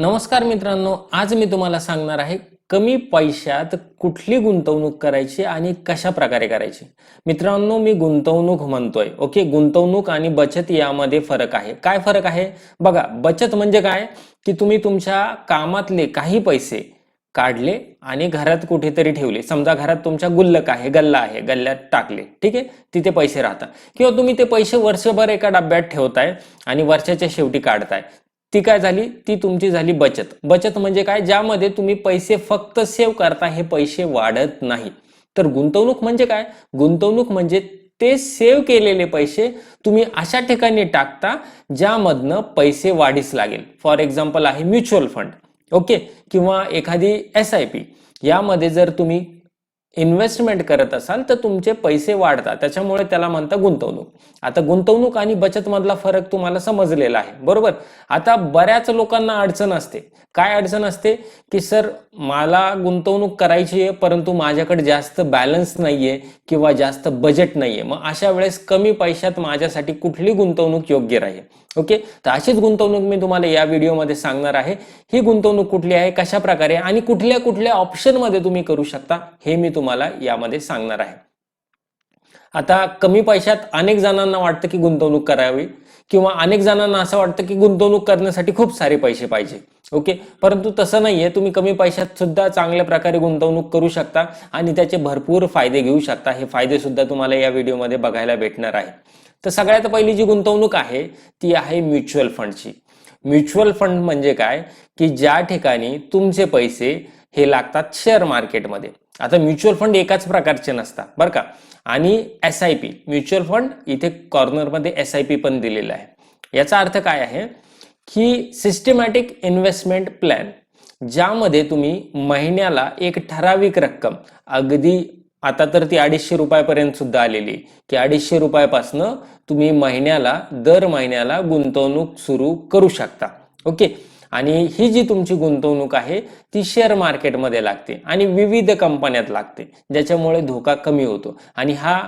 नमस्कार मित्रांनो आज मी तुम्हाला सांगणार आहे कमी पैशात कुठली गुंतवणूक करायची आणि कशा प्रकारे करायची. मित्रांनो मी गुंतवणूक म्हणतोय ओके? गुंतवणूक आणि बचत यामध्ये फरक आहे. काय फरक आहे? बघा बचत म्हणजे काय? की तुम्ही तुमच्या कामातले काही पैसे काढले आणि घरात कुठेतरी ठेवले. समजा घरात तुमच्या गुल्लक आहे गल्ला आहे गल्ल्यात टाकले ठीक आहे? तिथे पैसे राहतात. किंवा तुम्ही ते पैसे वर्षभर एका डब्यात ठेवताय आणि वर्षाच्या शेवटी काढताय. ती काय झाली? ती तुमची झाली बचत. बचत म्हणजे काय? ज्यामध्ये तुम्ही पैसे फक्त सेव्ह करता हे पैसे वाढत नाही. तर गुंतवणूक म्हणजे काय? गुंतवणूक म्हणजे ते सेव्ह केलेले पैसे तुम्ही अशा ठिकाणी टाकता ज्यामधनं पैसे वाढीस लागेल. फॉर एक्झाम्पल आहे म्युच्युअल फंड ओके? किंवा एखादी एस आय पी यामध्ये जर तुम्ही इन्व्हेस्टमेंट करत असाल तर तुमचे पैसे वाढतात. त्याच्यामुळे त्याला म्हणतात गुंतवणूक. आता गुंतवणूक आणि बचत मधला फरक तुम्हाला समजलेला आहे. बरोबर? आता बऱ्याच लोकांना अडचण असते. काय अडचण असते? की सर मला गुंतवणूक करायची आहे परंतु माझ्याकडे जास्त बॅलन्स नाहीये किंवा जास्त बजेट नाहीये. मग अशा वेळेस कमी पैशात माझ्यासाठी कुठली गुंतवणूक योग्य राहील? ओके? तर अशीच गुंतवणूक मी तुम्हाला या व्हिडिओमध्ये सांगणार आहे. ही गुंतवणूक कुठली आहे? कशा प्रकारे आणि कुठल्या कुठल्या ऑप्शनमध्ये तुम्ही करू शकता? हे मी तुम्हाला यामध्ये सांगणार आहे. आता कमी पैशात अनेक जणांना वाटतं की गुंतवणूक करावी किंवा अनेक जणांना असं वाटतं की गुंतवणूक करण्यासाठी खूप सारे पैसे पाहिजे. ओके? परंतु तसं नाहीये. तुम्ही कमी पैशात सुद्धा चांगल्या प्रकारे गुंतवणूक करू शकता आणि त्याचे भरपूर फायदे घेऊ शकता. हे फायदे सुद्धा तुम्हाला या व्हिडिओमध्ये बघायला भेटणार आहे. तर सगळ्यात पहिली जी गुंतवणूक आहे ती आहे म्युच्युअल फंडची. म्युच्युअल फंड म्हणजे काय? की ज्या ठिकाणी तुमचे पैसे हे लागतात शेअर मार्केटमध्ये. आता म्युच्युअल फंड एकाच प्रकारचे नसतात बरं का? आणि S I P mutual fund इथे कॉर्नरमध्ये एस आय पी पण दिलेलं आहे. याचा अर्थ काय आहे की सिस्टमॅटिक इन्व्हेस्टमेंट प्लॅन ज्यामध्ये तुम्ही महिन्याला एक ठराविक रक्कम अगदी आता तर ती अडीचशे रुपयापर्यंत सुद्धा आलेली की अडीचशे रुपयापासनं तुम्ही महिन्याला दर महिन्याला गुंतवणूक सुरू करू शकता. ओके? आणि ही जी तुमची गुंतवणूक आहे ती शेअर मार्केटमध्ये लागते आणि विविध कंपन्यात लागते ज्याच्यामुळे धोका कमी होतो. आणि हा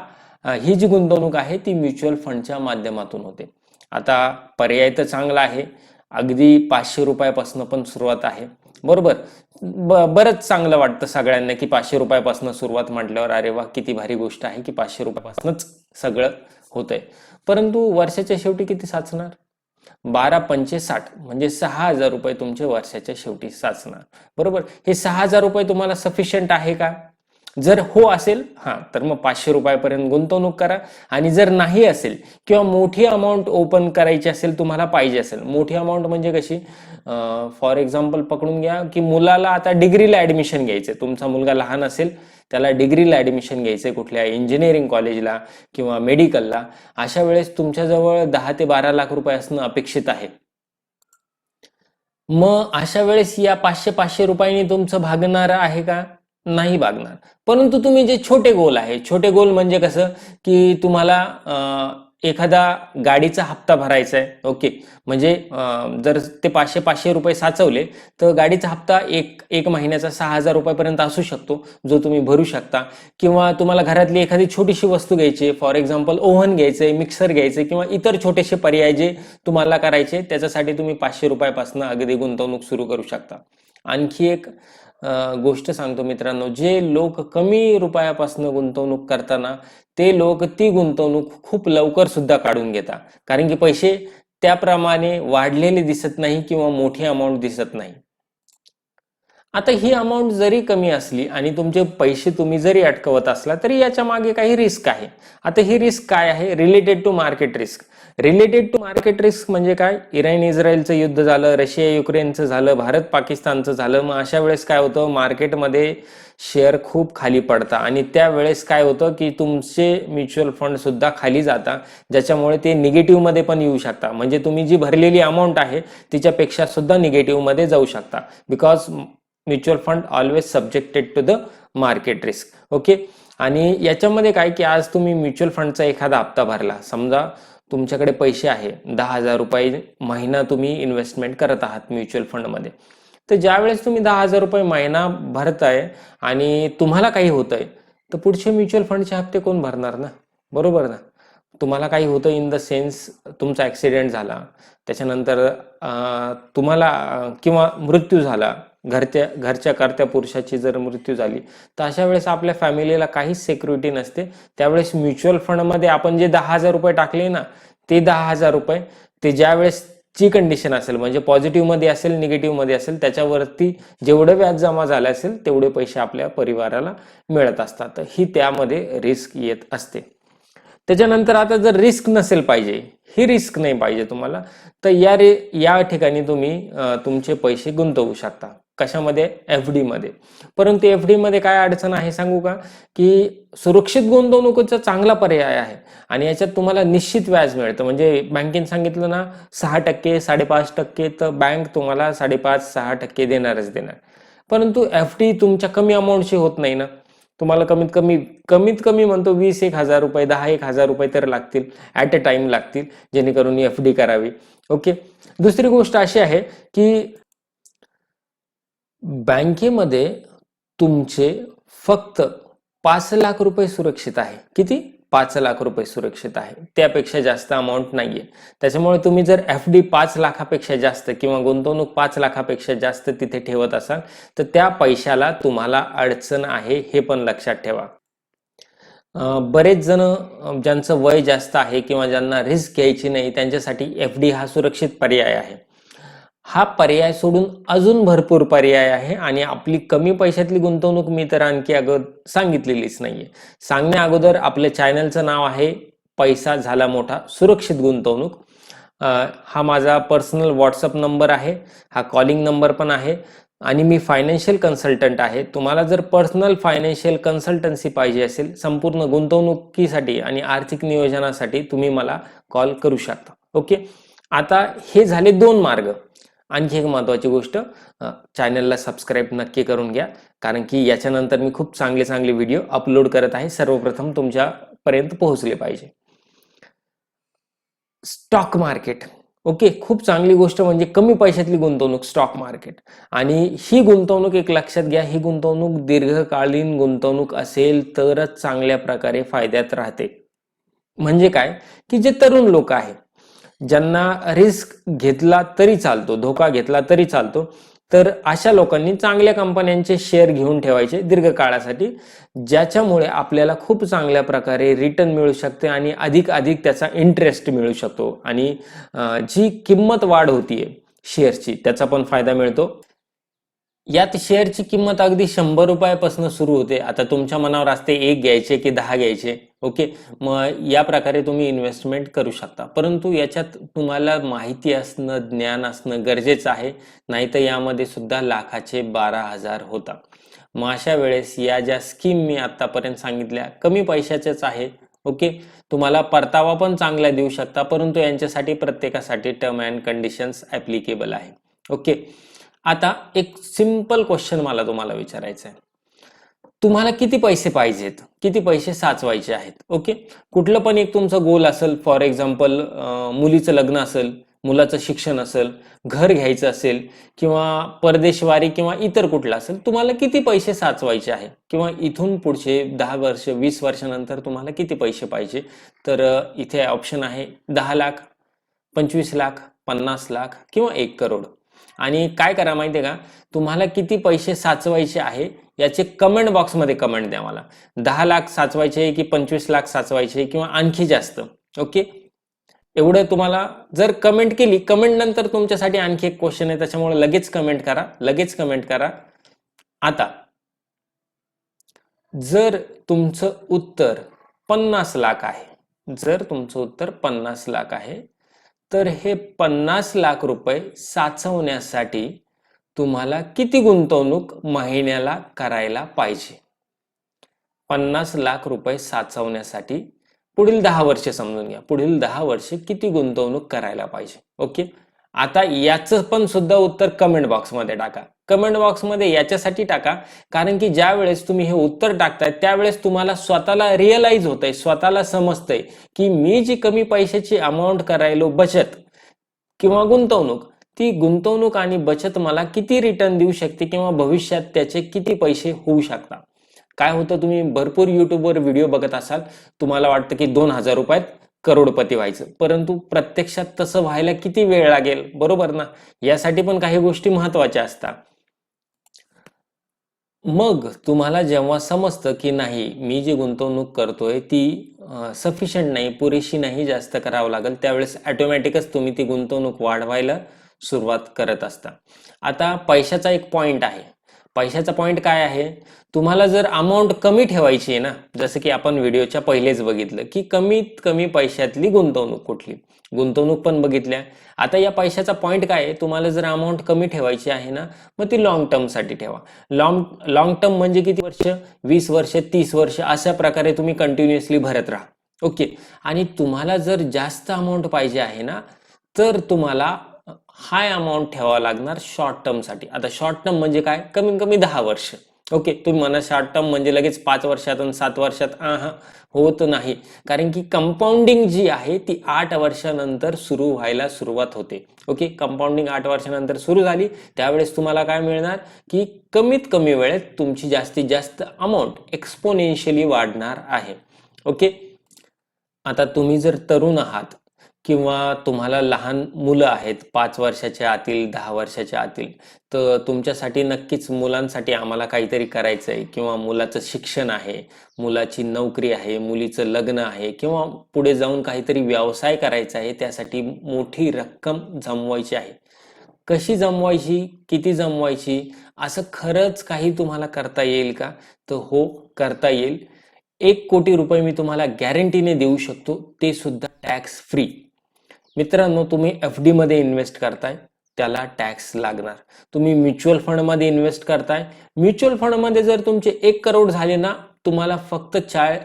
ही जी गुंतवणूक आहे ती म्युच्युअल फंडच्या माध्यमातून होते. आता पर्याय तर चांगला आहे. अगदी पाचशे रुपयापासून पण सुरुवात आहे. बरोबर? ब बरंच चांगलं वाटतं सगळ्यांना की पाचशे रुपयापासून सुरुवात म्हटल्यावर अरे वा किती भारी गोष्ट आहे की पाचशे रुपयापासूनच सगळं होतंय. परंतु वर्षाच्या शेवटी किती साचणार? बारा पंचे साठ. म्हणजे सहा हजार रुपये तुमचे वर्षाच्या शेवटी साचणार. बरोबर? हे सहा हजार रुपये तुम्हाला सफिशियंट आहे का? जर हो असेल हां तर मग पाचशे रुपयापर्यंत गुंतवणूक करा. आणि जर नाही असेल किंवा मोठी अमाऊंट ओपन करायची असेल तुम्हाला पाहिजे असेल. मोठी अमाऊंट म्हणजे कशी? फॉर एक्झाम्पल पकडून घ्या की मुलाला आता डिग्रीला ऍडमिशन घ्यायचं तुमचा मुलगा लहान असेल त्याला डिग्रीला ऍडमिशन आहे कुठल्या इंजिनिअरिंग कॉलेजला किंवा मेडिकलला अशा वेळेस तुमच्याजवळ दहा ते बारा लाख रुपये असणं अपेक्षित आहे. मग अशा वेळेस या पाचशे पाचशे रुपयांनी तुमचं भागणार आहे का? नाही भागणार परंतु तुम्ही जे छोटे गोल आहे छोटे गोल म्हणजे कसं की तुम्हाला एखादा गाडीचा हप्ता भरायचा आहे ओके. म्हणजे जर ते पाचशे पाचशे रुपये साचवले तर गाडीचा हप्ता एक एक महिन्याचा सहा हजार रुपयापर्यंत असू शकतो जो तुम्ही भरू शकता. किंवा तुम्हाला घरातली एखादी छोटीशी वस्तू घ्यायची फॉर एक्झाम्पल ओव्हन घ्यायचे मिक्सर घ्यायचे किंवा इतर छोटेसे पर्याय जे तुम्हाला करायचे त्याच्यासाठी तुम्ही पाचशे रुपयापासून अगदी गुंतवणूक सुरू करू शकता. आणखी एक गोष्ट सांगतो मित्रांनो जे लोक कमी रुपयापासून गुंतवणूक करताना ते लोक ती गुंतवणूक खूप लवकर सुद्धा काढून घेतात कारण की पैसे त्याप्रमाणे वाढलेले दिसत नाही किंवा मोठी अमाऊंट दिसत नाही. आता ही अमाऊंट जरी कमी असली आणि तुमचे पैसे तुम्ही जरी अटकवत असला तरी याच्या मागे काही रिस्क आहे. आता ही रिस्क काय आहे? Related to market risk related to market risk म्हणजे काय? इराण इस्रायलचं युद्ध झालं रशिया युक्रेनचं झालं भारत पाकिस्तानचं झालं. मग अशा वेळेस काय होतं? मार्केटमध्ये शेअर खूप खाली पडतात आणि त्यावेळेस काय होतं की तुमचे म्युच्युअल फंड सुद्धा खाली जातात ज्याच्यामुळे ते निगेटिव्हमध्ये पण येऊ शकता. म्हणजे तुम्ही जी भरलेली अमाऊंट आहे तिच्यापेक्षा सुद्धा निगेटिव्हमध्ये जाऊ शकता. Because mutual fund always subjected to the market risk okay आणि याच्यामध्ये काय की आज तुम्ही म्युच्युअल फंडचा एखादा हप्ता भरला. समजा तुमच्याकडे पैसे आहे. दहा हजार रुपये महिना तुम्ही इन्व्हेस्टमेंट करत आहात म्युच्युअल फंडमध्ये तर ज्यावेळेस तुम्ही दहा हजार रुपये महिना भरताय आणि तुम्हाला काही होतंय तर पुढचे म्युच्युअल फंडचे हप्ते कोण भरणार ना? बरोबर ना? तुम्हाला काही होतं इन द सेन्स तुमचा ॲक्सिडेंट झाला त्याच्यानंतर तुम्हाला किंवा मृत्यू झाला घरच्या घरच्या करत्या पुरुषाची जर मृत्यू झाली तर अशा वेळेस आपल्या फॅमिलीला काहीच सिक्युरिटी नसते. त्यावेळेस म्युच्युअल फंडमध्ये आपण जे दहा हजार रुपये टाकले ना ते दहा हजार रुपये ते ज्या वेळेस ची कंडिशन असेल म्हणजे पॉझिटिव्हमध्ये असेल निगेटिव्हमध्ये असेल त्याच्यावरती जेवढं व्याज जमा झालं असेल तेवढे पैसे आपल्या परिवाराला मिळत असतात. ही त्यामध्ये रिस्क येत असते. त्याच्यानंतर आता जर रिस्क नसेल पाहिजे ही रिस्क नाही पाहिजे तुम्हाला तर या रे या ठिकाणी तुम्ही तुमचे पैसे गुंतवू शकता. कशामध्ये? एफमध्ये परंतु एफमध्ये काय अडचण आहे सांगू का? की सुरक्षित गुंतवणुकीचा चांगला पर्याय आहे आणि याच्यात तुम्हाला निश्चित व्याज मिळतं. म्हणजे बँकेने सांगितलं ना सहा टक्के साडेपाच टक्के तर बँक तुम्हाला साडेपाच सहा टक्के देणारच देणार. परंतु एफ डी तुमच्या कमी अमाऊंटची होत नाही ना. तुम्हाला कमीत कमी कमीत कमी म्हणतो वीस एक हजार रुपये दहा एक हजार रुपये तर लागतील ॲट अ टाइम लागतील जेणेकरून एफ डी करावी. ओके? दुसरी गोष्ट अशी आहे की बँकेमध्ये तुमचे फक्त पाच लाख रुपये सुरक्षित आहे. किती? पाच लाख रुपये सुरक्षित आहे. त्यापेक्षा जास्त अमाऊंट नाहीये. त्याच्यामुळे तुम्ही जर एफ डी पाच लाखापेक्षा जास्त किंवा गुंतवणूक पाच लाखापेक्षा जास्त तिथे ठेवत असाल तर त्या पैशाला तुम्हाला अडचण आहे हे पण लक्षात ठेवा. बरेच जण ज्यांचं वय जास्त आहे किंवा ज्यांना रिस्क घ्यायची नाही त्यांच्यासाठी एफ डी हा सुरक्षित पर्याय आहे. हा पर्याय सोडून अजून भरपूर पर्याय आहे आणि आपली कमी पैशातली गुंतवणूक मी तर आणखी अगोदर सांगितलेलीच नाहीये. सांगण्या अगोदर आपल्या चॅनलचं नाव आहे पैसा झाला मोठा सुरक्षित गुंतवणूक. हा माझा पर्सनल व्हॉट्सअप नंबर आहे हा कॉलिंग नंबर पण आहे आणि मी फायनान्शियल कन्सल्टंट आहे. तुम्हाला जर पर्सनल फायनान्शियल कन्सल्टन्सी पाहिजे असेल संपूर्ण गुंतवणुकीसाठी आणि आर्थिक नियोजनासाठी तुम्ही मला कॉल करू शकता. ओके? आता हे झाले दोन मार्ग. आणखी एक महत्वाची गोष्ट चॅनलला सबस्क्राईब नक्की करून घ्या. कारण की याच्यानंतर मी खूप चांगले चांगले व्हिडिओ अपलोड करत आहे. सर्वप्रथम तुमच्यापर्यंत पोहोचले पाहिजे. स्टॉक मार्केट ओके खूप चांगली गोष्ट म्हणजे कमी पैशातली गुंतवणूक स्टॉक मार्केट आणि ही गुंतवणूक एक लक्षात घ्या ही गुंतवणूक दीर्घकालीन गुंतवणूक असेल तरच चांगल्या प्रकारे फायद्यात राहते. म्हणजे काय? की जे तरुण लोक आहेत ज्यांना रिस्क घेतला तरी चालतो धोका घेतला तरी चालतो तर अशा लोकांनी चांगल्या कंपन्यांचे शेअर घेऊन ठेवायचे दीर्घकाळासाठी ज्याच्यामुळे आपल्याला खूप चांगल्या प्रकारे रिटर्न मिळू शकते आणि अधिक अधिक त्याचा इंटरेस्ट मिळू शकतो. आणि जी किंमत वाढ होतीये शेअरची त्याचा पण फायदा मिळतो. यात शेअरची किंमत अगदी शंभर रुपयापासून सुरू होते. आता तुमच्या मनावर असते एक घ्यायचे की दहा घ्यायचे. ओके? मग या प्रकारे तुम्ही इन्व्हेस्टमेंट करू शकता. परंतु याच्यात तुम्हाला माहिती असणं ज्ञान असणं गरजेचं आहे. नाहीतर यामध्ये सुद्धा लाखाचे बारा हजार होतात. मग अशा वेळेस या ज्या स्कीम मी आतापर्यंत सांगितल्या कमी पैशाच्याच आहे. ओके? तुम्हाला परतावा पण चांगला देऊ शकता परंतु यांच्यासाठी प्रत्येकासाठी टर्म अँड कंडिशन्स ऍप्लिकेबल आहे. ओके? आता एक सिंपल क्वेश्चन मला तुम्हाला विचारायचं आहे तुम्हाला किती पैसे पाहिजेत? किती पैसे साचवायचे आहेत? ओके कुठलं पण एक तुमचं गोल असेल फॉर एक्झाम्पल मुलीचं लग्न असेल मुलाचं शिक्षण असेल घर घ्यायचं असेल किंवा परदेशवारी किंवा इतर कुठलं असेल तुम्हाला किती पैसे साचवायचे आहे? किंवा इथून पुढचे दहा वर्ष वीस वर्षानंतर तुम्हाला किती पैसे पाहिजे? तर इथे ऑप्शन आहे दहा लाख पंचवीस लाख पन्नास लाख किंवा एक करोड. आणि काय करा माहिती आहे का? तुम्हाला किती पैसे साचवायचे आहे याचे कमेंट बॉक्समध्ये कमेंट द्या मला. दहा लाख साचवायचे की पंचवीस लाख साचवायचे किंवा आणखी जास्त ओके? एवढं तुम्हाला जर कमेंट केली कमेंट नंतर तुमच्यासाठी आणखी एक क्वेश्चन आहे त्याच्यामुळे लगेच कमेंट करा लगेच कमेंट करा. आता जर तुमचं उत्तर पन्नास लाख आहे जर तुमचं उत्तर पन्नास लाख आहे तर हे पन्नास लाख रुपये साचवण्यासाठी तुम्हाला किती गुंतवणूक महिन्याला करायला पाहिजे? पन्नास लाख रुपये साचवण्यासाठी पुढील दहा वर्षे समजून घ्या. पुढील दहा वर्षे किती गुंतवणूक करायला पाहिजे? ओके? आता याचं पण सुद्धा उत्तर कमेंट बॉक्समध्ये टाका. कमेंट बॉक्समध्ये याच्यासाठी टाका कारण की ज्या वेळेस तुम्ही हे उत्तर टाकताय त्यावेळेस तुम्हाला स्वतःला रिअलाइज होतंय स्वतःला समजतंय की मी जी कमी पैशाची अमाऊंट करायलो बचत किंवा गुंतवणूक ती गुंतवणूक आणि बचत मला किती रिटर्न देऊ शकते किंवा भविष्यात त्याचे किती पैसे होऊ शकतात? काय होतं तुम्ही भरपूर युट्यूबवर व्हिडिओ बघत असाल तुम्हाला वाटतं की दोन हजार रुपयात करोडपती व्हायचं. परंतु प्रत्यक्षात तसं व्हायला किती वेळ लागेल? बरोबर ना? यासाठी पण काही गोष्टी महत्त्वाच्या असतात. मग तुम्हाला जेव्हा समजतं की नाही मी जी गुंतवणूक करतोय ती सफिशियंट नाही पुरेशी नाही जास्त करावं लागेल त्यावेळेस ऑटोमॅटिकच तुम्ही ती गुंतवणूक वाढवायला सुरुवात करत असता. आता पैशाचा एक पॉइंट आहे. पैशाचा पॉईंट काय आहे? तुम्हाला जर अमाऊंट कमी ठेवायची आहे ना जसं की आपण व्हिडिओच्या पहिलेच बघितलं की कमीत कमी पैशातली गुंतवणूक कुठली? गुंतवणूक पण बघितल्या. आता या पैशाचा पॉईंट काय आहे? तुम्हाला जर अमाऊंट कमी ठेवायची आहे ना मग ती लॉंग टर्मसाठी ठेवा. लॉंग लॉंग टर्म म्हणजे किती वर्ष? वीस वर्ष तीस वर्ष अशा प्रकारे तुम्ही कंटिन्युअसली भरत राहा. ओके आणि तुम्हाला जर जास्त अमाऊंट पाहिजे आहे ना तर तुम्हाला हाय अमाऊंट ठेवावा लागणार शॉर्ट टर्मसाठी आता शॉर्ट टर्म म्हणजे काय? कमीत कमी दहा वर्ष. ओके तुम्ही म्हणा शॉर्ट टर्म म्हणजे लगेच पाच वर्षात आणि सात वर्षात हा होत नाही. कारण की कंपाऊंडिंग जी आहे ती आठ वर्षानंतर सुरू व्हायला सुरुवात होते. ओके कंपाऊंडिंग आठ वर्षानंतर सुरू झाली त्यावेळेस तुम्हाला काय मिळणार? की कमीत कमी वेळेत तुमची जास्तीत जास्त अमाऊंट एक्सपोनेन्शियली वाढणार आहे. ओके आता तुम्ही जर तरुण आहात किंवा तुम्हाला लहान मुलं आहेत पाच वर्षाच्या आतील दहा वर्षाच्या आतील तर तुमच्यासाठी नक्कीच मुलांसाठी आम्हाला काहीतरी करायचं आहे किंवा मुलाचं शिक्षण आहे मुलाची नोकरी आहे मुलीचं लग्न आहे किंवा पुढे जाऊन काहीतरी व्यवसाय करायचा आहे त्यासाठी मोठी रक्कम जमवायची आहे. कशी जमवायची किती जमवायची असं खरंच काही तुम्हाला करता येईल का? तर हो करता येईल. एक कोटी रुपये मी तुम्हाला गॅरंटीने देऊ शकतो ते सुद्धा टॅक्स फ्री मित्रांनो तुम्ही एफमध्ये इन्व्हेस्ट करताय त्याला टॅक्स लागणार. तुम्ही म्युच्युअल फंडमध्ये इन्व्हेस्ट करताय. म्युच्युअल फंडमध्ये जर तुमचे एक करोड झाले ना तुम्हाला फक्त चाळ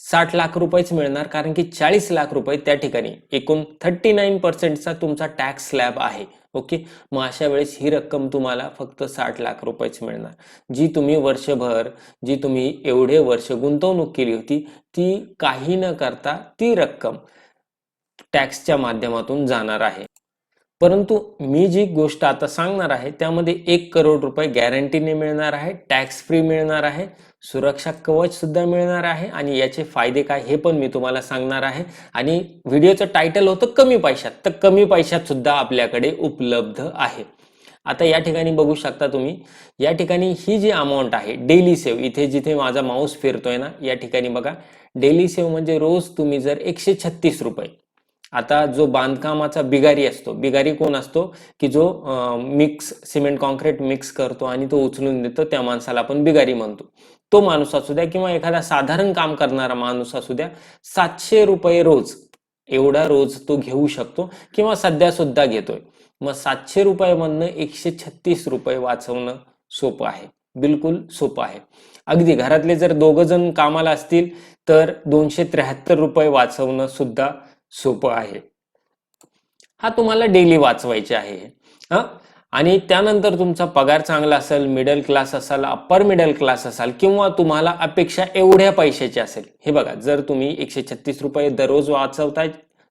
साठ लाख रुपयेच मिळणार कारण की चाळीस लाख रुपये त्या ठिकाणी एकूण थर्टी नाईन पर्सेंटचा तुमचा टॅक्स स्लॅब आहे. ओके मग अशा वेळेस ही रक्कम तुम्हाला फक्त साठ लाख रुपयेच मिळणार. जी तुम्ही वर्षभर जी तुम्ही एवढे वर्ष गुंतवणूक केली होती ती काही न करता ती रक्कम टॅक्सच्या माध्यमातून जाणार आहे. परंतु मी जी गोष्ट आता सांगणार आहे त्यामध्ये एक करोड रुपये गॅरंटीने मिळणार आहे टॅक्स फ्री मिळणार आहे सुरक्षा कवच सुद्धा मिळणार आहे आणि याचे फायदे काय हे पण मी तुम्हाला सांगणार आहे. आणि व्हिडिओचं टायटल होतं कमी पैशात तर कमी पैशात सुद्धा आपल्याकडे उपलब्ध आहे. आता या ठिकाणी बघू शकता तुम्ही या ठिकाणी ही जी अमाऊंट आहे डेली सेव इथे जिथे माझा माऊस फिरतोय ना या ठिकाणी बघा. डेली सेव म्हणजे रोज तुम्ही जर एकशे छत्तीस रुपये आता जो बांधकामाचा बिगारी असतो बिगारी कोण असतो? की जो मिक्स सिमेंट कॉन्क्रीट मिक्स करतो आणि तो उचलून देतो त्या माणसाला आपण बिगारी म्हणतो. तो माणूस असू द्या किंवा एखादा साधारण काम करणारा माणूस असू द्या सातशे रुपये रोज एवढा रोज तो घेऊ शकतो किंवा सध्या सुद्धा घेतोय. मग सातशे रुपयामधनं एकशे छत्तीस रुपये वाचवणं सोपं आहे. बिलकुल सोपं आहे. अगदी घरातले जर दोघ जण कामाला असतील तर दोनशे त्र्याहत्तर रुपये वाचवणं सुद्धा सोपं आहे. हा तुम्हाला डेली वाचवायचे आहे. हा? आणि त्यानंतर तुमचा पगार चांगला असेल मिडल क्लास असाल अप्पर मिडल क्लास असाल किंवा तुम्हाला अपेक्षा एवढ्या पैशाची असेल. हे बघा जर तुम्ही एकशे छत्तीस रुपये दररोज वाचवताय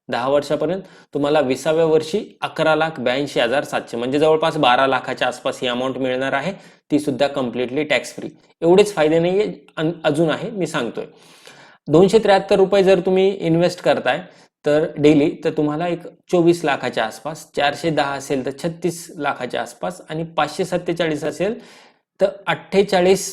दहा वर्षापर्यंत तुम्हाला विसाव्या वर्षी अकरा लाख ब्याऐंशी हजार सातशे म्हणजे जवळपास बारा लाखाच्या आसपास ही अमाऊंट मिळणार आहे. ती सुद्धा कम्प्लिटली टॅक्स फ्री एवढेच फायदे नाहीये अजून आहे मी सांगतोय. दोनशे त्र्याहत्तर रुपये जर तुम्ही इन्व्हेस्ट करताय तर डेली तर तुम्हाला एक चोवीस लाखाच्या आसपास चारशे दहा असेल तर छत्तीस लाखाच्या आसपास आणि पाचशे सत्तेचाळीस असेल तर अठ्ठेचाळीस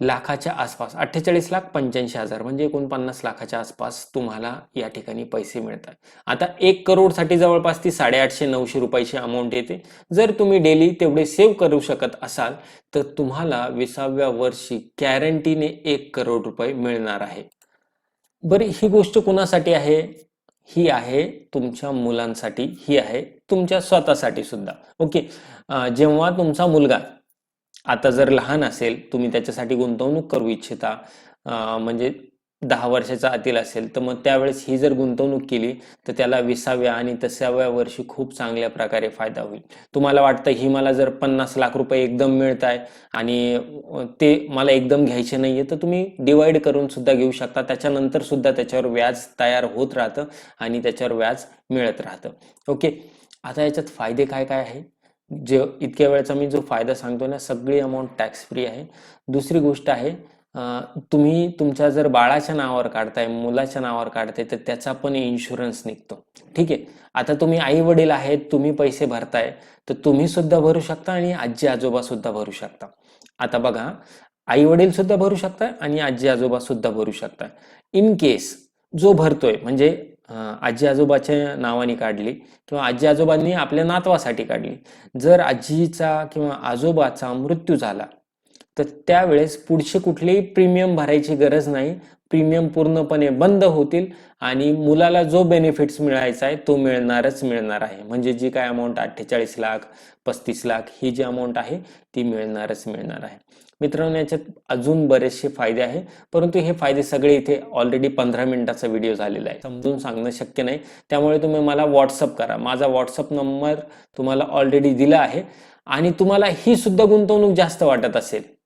लाखाच्या आसपास अठ्ठेचाळीस लाख पंच्याऐंशी हजार म्हणजे एकोणपन्नास लाखाच्या आसपास तुम्हाला या ठिकाणी पैसे मिळतात. आता एक करोडसाठी जवळपास ती साडेआठशे नऊशे रुपयाची अमाऊंट येते. जर तुम्ही डेली तेवढे सेव्ह करू शकत असाल तर तुम्हाला विसाव्या वर्षी गॅरंटीने एक करोड रुपये मिळणार आहे. बरी ही गोष्ट कुणासाठी आहे? ही आहे तुमच्या मुलांसाठी ही आहे तुमच्या स्वतःसाठी सुद्धा. ओके जेव्हा तुमचा मुलगा आता जर लहान असेल तुम्ही त्याच्यासाठी गुंतवणूक करू इच्छिता म्हणजे दहा वर्षाचा आतील असेल तर मग त्यावेळेस ही जर गुंतवणूक केली तर त्याला विसाव्या आणि तसाव्या वर्षी खूप चांगल्या प्रकारे फायदा होईल. तुम्हाला वाटतं ही मला जर पन्नास लाख रुपये एकदम मिळत आहे आणि ते मला एकदम घ्यायचे नाही आहे तर तुम्ही डिवाइड करून सुद्धा घेऊ शकता. त्याच्यानंतर सुद्धा त्याच्यावर व्याज तयार होत राहतं आणि त्याच्यावर व्याज मिळत राहतं. ओके? आता याच्यात फायदे काय काय आहे? जे इतक्या वेळेचा मी जो फायदा सांगतो ना सगळी अमाऊंट टॅक्स फ्री आहे. दुसरी गोष्ट आहे तुम्ही तुमच्या जर बाळाच्या नावावर काढताय मुलाच्या नावावर काढताय तर त्याचा पण इन्शुरन्स निघतो. ठीक आहे? आता तुम्ही आई वडील आहेत तुम्ही पैसे भरताय तर तुम्ही सुद्धा भरू शकता आणि आजी आजोबा सुद्धा भरू शकता. आता बघा आई वडील सुद्धा भरू शकता आणि आजी आजोबा सुद्धा भरू शकता. इन केस जो भरतोय म्हणजे आजी आजोबाच्या नावाने काढली किंवा आजी आजोबांनी आपल्या नातवासाठी काढली. जर आजीचा किंवा आजोबाचा मृत्यू झाला तर त्यावेळेस पुढचे कुठलेही प्रीमियम भरायची गरज नाही. प्रीमियम पूर्णपणे बंद होतील आणि मुलाला जो बेनिफिट्स मिळायचा आहे तो मिळणारच मिळणार आहे. म्हणजे जी काय अमाऊंट अठ्ठेचाळीस लाख पस्तीस लाख ही जी अमाऊंट आहे ती मिळणारच मिळणार आहे. मित्रांनो याच्यात अजून बरेचसे फायदे आहे. परंतु हे फायदे सगळे इथे ऑलरेडी पंधरा मिनिटाचा व्हिडिओ झालेला आहे. समजून सांगणं शक्य नाही. त्यामुळे तुम्ही मला व्हॉट्सअप करा. माझा व्हॉट्सअप नंबर तुम्हाला ऑलरेडी दिला आहे. आणि तुम्हाला ही सुद्धा गुंतवणूक जास्त वाटत असेल.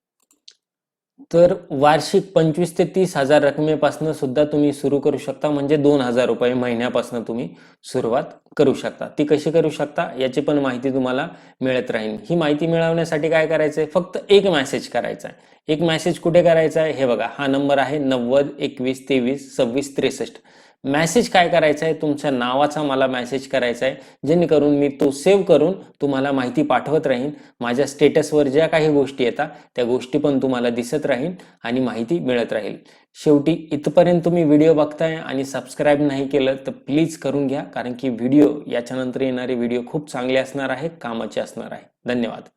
तर वार्षिक पंचवीस ते तीस हजार रकमेपासून सुद्धा तुम्ही सुरू करू शकता म्हणजे दोन हजार रुपये महिन्यापासून तुम्ही सुरुवात करू शकता. ती कशी करू शकता याची पण माहिती तुम्हाला मिळत राहील. ही माहिती मिळवण्यासाठी काय करायचंय फक्त एक मेसेज करायचा आहे एक मेसेज कुठे करायचा आहे हे बघा हा नंबर आहे नव्वद एकवीस तेवीस सव्वीस त्रेसष्ट. मेसेज काय करायचा आहे तुमच्या नावाचा मला मेसेज करायचा आहे जेणेकरून मी तो सेव्ह करून तुम्हाला माहिती पाठवत राहीन. माझ्या स्टेटसवर ज्या काही गोष्टी येतात त्या गोष्टी पण तुम्हाला दिसत राहील आणि माहिती मिळत राहील. शेवटी इथपर्यंत तुम्ही व्हिडिओ बघताय आणि सबस्क्राईब नाही केलं तर प्लीज करून घ्या. कारण की व्हिडिओ याच्यानंतर येणारे व्हिडिओ खूप चांगले असणार आहे कामाचे असणार आहे. धन्यवाद.